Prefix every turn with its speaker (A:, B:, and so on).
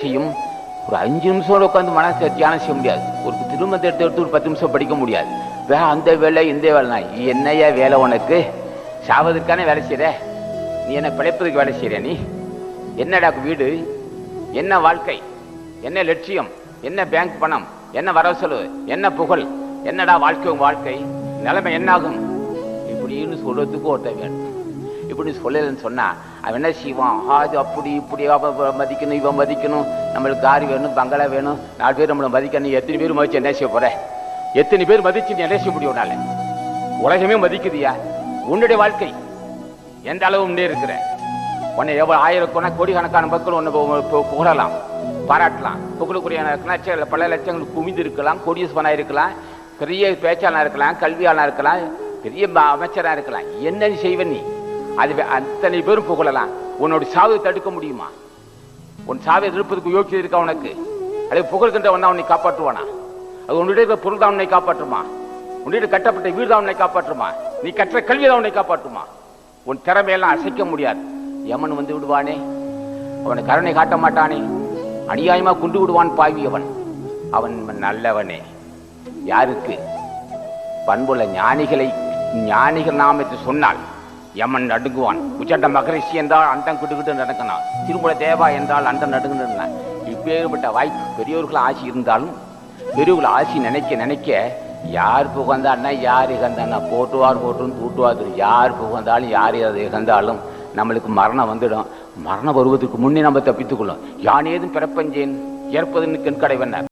A: செய்யும். ஒரு அஞ்சு நிமிஷம் உட்காந்து மனசு தியானம் செய்ய முடியாது. ஒரு திருமணத்தை எடுத்து எடுத்து ஒரு பத்து நிமிஷம் படிக்க முடியாது. வே அந்த வேலை இந்த வேலை என்னையா வேலை உனக்கு? சாவதற்கான வேலை செய்யற நீ என்ன பிழைப்பதுக்கு வேலை செய்யற நீ? என்னடா வீடு? என்ன வாழ்க்கை? என்ன லட்சியம்? என்ன பேங்க் பணம்? என்ன வரவு செலவு? என்ன புகழ்? என்னடா வாழ்க்கை வாழ்க்கை? நிலைமை என்னாகும்? இப்படின்னு சொல்றதுக்கு ஒருத்தன் வேணும். இப்படி சொல்லலன்னு சொன்னா அவன் என்ன செய்வான்? அது அப்படி இப்படி அவன் மதிக்கணும் இவன் மதிக்கணும். நம்மளுக்கு கார் வேணும் பங்களா வேணும் நாலு பேர் நம்மளை மதிக்கணும். எத்தனை பேர் மதிச்சு என்ன செய்ய போற? எத்தனை பேர் மதிச்சு நீ என்ன செய்ய முடியும் உலகமே மதிக்குதியா? உன்னுடைய வாழ்க்கை எந்த அளவு முன்னே இருக்கிற? உன்னை எவ்வளோ ஆயிரக்கணக்கான கோடிக்கணக்கான மக்கள் உன்னை புகழலாம் பாராட்டலாம். புகழுக்குரிய லட்சம் பல லட்சங்கள் குவிந்து இருக்கலாம் கோடியஸ்வனாக இருக்கலாம் பெரிய பேச்சாளனாக இருக்கலாம் கல்வியாளனாக இருக்கலாம் பெரிய அமைச்சராக இருக்கலாம். என்ன செய்வ நீ? அதுவே அத்தனை பேரும் புகழலாம். உன்னோட சாவை தடுக்க முடியுமா? உன் சாவை எதிர்ப்பதற்கு யோக்கியம் இருக்கா உனக்கு? அதை புகழ்கின்ற தான் உன்னை காப்பாற்றுவானா? அது உன்னுடைய இருக்கிற பொருள் தான் உன்னை காப்பாற்றுமா? உன்னுடைய கட்டப்பட்ட வீடு தான் உன்னை காப்பாற்றுமா? நீ கற்ற கல்வி தான் உன்னை காப்பாற்றுமா? உன் திறமையெல்லாம் அசைக்க முடியாது. யமன் வந்து விடுவானே. அவனை கருணை காட்ட மாட்டானே. அநியாயமா கொண்டு விடுவான் பாவி அவன் அவன் நல்லவனே. யாருக்கு? பண்புள்ள ஞானிகளை ஞானிகள் நாமத்தை சொன்னால் யமன் நடுங்குவான். உச்சண்ட மகரிஷி என்றால் அண்டம் கிட்டுக்கிட்டு நடக்கணும். திருமல தேவா என்றால் அண்டம் நடுங்குன்னு இப்பேற்பட்ட வாய்ப்பு பெரியவர்கள் ஆசி இருந்தாலும் பெரியவர்கள் ஆசி நினைக்க நினைக்க யார் புகழ்ந்தான்னா யார் இகந்தானா போட்டுவார் போட்டுன்னு தூட்டுவார் யார் புகழ்ந்தாலும் யார் அதை இகழ்ந்தாலும் நம்மளுக்கு மரணம் வந்துடும். மரணம் வருவதற்கு முன்னே நம்ம தப்பித்துக் கொள்ளும் யான் ஏதும் பிறப்பஞ்சேன்? ஏற்பதுன்னு கண்கடைவனர்